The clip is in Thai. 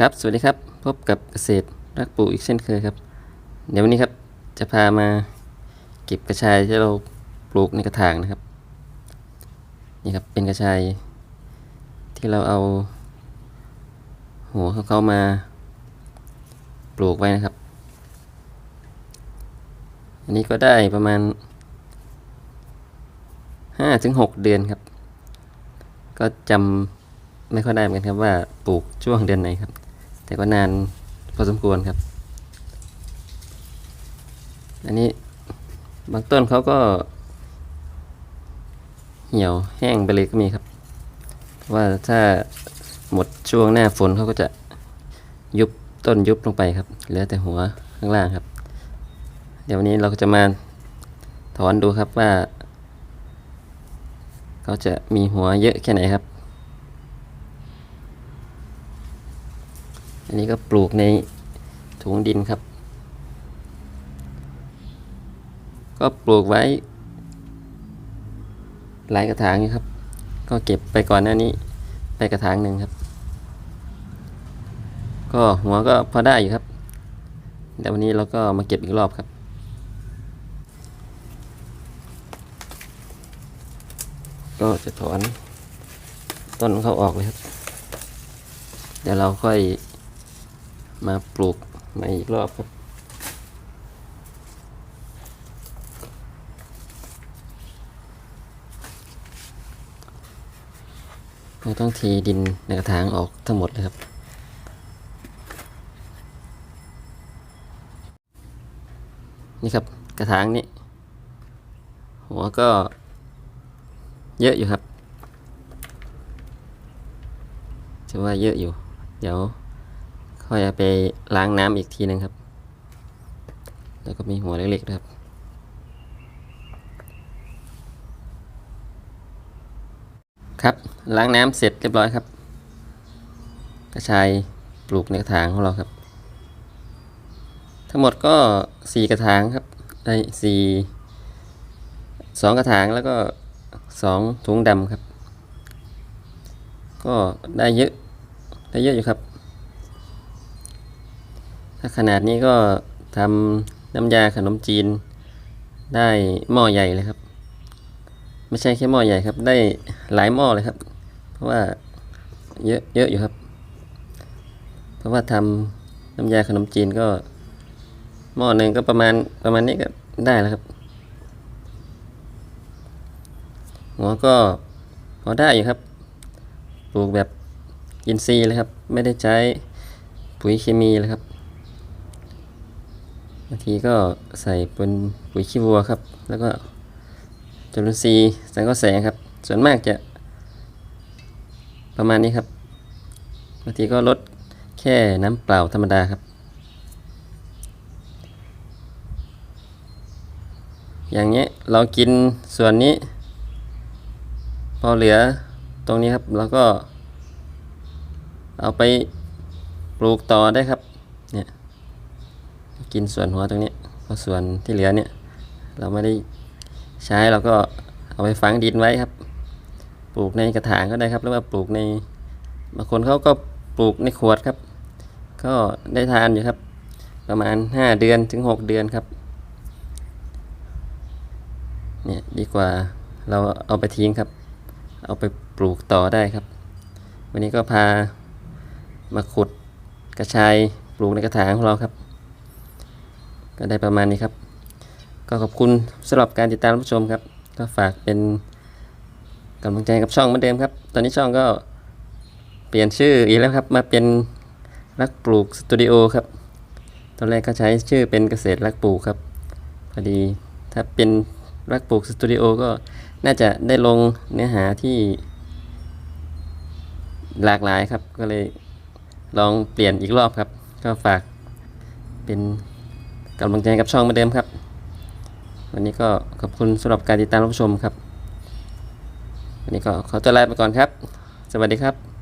ครับ สวัสดีครับ พบกับเกษตรรักปลูกอีกเช่นเคยครับ เดี๋ยววันนี้ครับจะพามาเก็บกระชายที่เราปลูกในกระถางนะครับ นี่ครับเป็นกระชายที่เราเอาหัวของเขามาปลูกไว้นะครับ อันนี้ก็ได้ประมาณห้าถึงหกเดือนครับ ก็จำไม่ค่อยได้เหมือนกันครับว่าปลูกช่วงเดือนไหนครับ แต่ก็นานพอสมควรครับ อันนี้บางต้นเขาก็เหี่ยวแห้งไปเลยก็มีครับ เพราะว่าถ้าหมดช่วงหน้าฝนเขาก็จะยุบต้นยุบลงไปครับ เหลือแต่หัวข้างล่างครับ เดี๋ยววันนี้เราก็จะมาถอนดูครับว่า เขาจะมีหัวเยอะแค่ไหนครับ อันนี้ก็ปลูกในถุงดินครับ ก็ปลูกไว้ หลายกระถางอยู่ครับ ก็เก็บไปก่อนหน้านี้ ไปกระถางหนึ่งครับ ก็หัวก็พอได้อยู่ครับเดี๋ยววันนี้เราก็มาเก็บอีกรอบครับก็จะถอนต้นเขาออกเลยครับ เดี๋ยวเราค่อย มาปลูกใหม่อีกรอบครับ เราต้องทีดินในกระถางออกทั้งหมดเลยครับนี่ครับกระถางนี้ หัวก็เยอะอยู่ครับจะว่าเยอะอยู่ เดี๋ยว ค่อยเอาไปล้างน้ำอีกทีหนึงครับ แล้วก็มีหัวเล็กๆด้วยครับ ครับล้างน้ำเสร็จเรียบร้อยครับ กระชายปลูกในกระถางของเราครับ ทั้งหมดก็สี่กระถางครับได้สี่สองกระถางแล้วก็สองถุงดำครับ ก็ได้เยอะได้เยอะอยู่ครับ ถ้าขนาดนี้ก็ทำน้ำยาขนมจีน ได้หม้อใหญ่เลยครับ ไม่ใช่แค่หม้อใหญ่ครับ ได้หลายหม้อเลยครับ เพราะว่าเยอะเยอะอยู่ครับ เพราะว่าทำน้ำยาขนมจีนก็หม้อหนึ่งก็ประมาณประมาณนี้ก็ได้แล้วครับ หัวก็พอได้อยู่ครับ ปลูกแบบอินทรีย์เลยครับ ไม่ได้ใช้ปุ๋ยเคมีเลยครับ บางทีก็ใส่เป็นปุ๋ยขี้วัวครับ แล้วก็จุลินทรีย์แสงก็แสงครับ ส่วนมากจะประมาณนี้ครับบางทีก็ลดแค่น้ำเปล่าธรรมดาครับ อย่างเงี้เรากินส่วนนี้ พอเหลือตรงนี้ครับเราก็เอาไปปลูกต่อได้ครับ กินส่วนหัวตรงนี้เพราะส่วนที่เหลือเนี่ย เราไม่ได้ใช้เราก็เอาไปฝังดินไว้ครับ ปลูกในกระถางก็ได้ครับ หรือว่าปลูกในบางคนเขาก็ปลูกในขวดครับ ก็ได้ทานอยู่ครับ ประมาณห้าเดือนถึงหกเดือนครับเนี่ยดีกว่าเราเอาไปทิ้งครับ เอาไปปลูกต่อได้ครับ วันนี้ก็พามาขุดกระชายปลูกในกระถางของเราครับ ก็ได้ประมาณนี้ครับ ก็ขอบคุณสำหรับการติดตามรับชมครับ ก็ฝากเป็นกำลังใจกับช่องเหมือนเดิมครับ ตอนนี้ช่องก็เปลี่ยนชื่ออีกแล้วครับ มาเป็นรักปลูกสตูดิโอครับ ตอนแรกก็ใช้ชื่อเป็นเกษตรรักปลูกครับ พอดีถ้าเป็นรักปลูกสตูดิโอก็น่าจะได้ลงเนื้อหาที่หลากหลายครับ ก็เลยลองเปลี่ยนอีกรอบครับ ก็ฝากเป็น กำลังใจกับช่องเหมือนเดิมครับ วันนี้ก็ขอบคุณสำหรับการติดตามรับชมครับ วันนี้ก็ขอตัวลาไปก่อนครับ สวัสดีครับ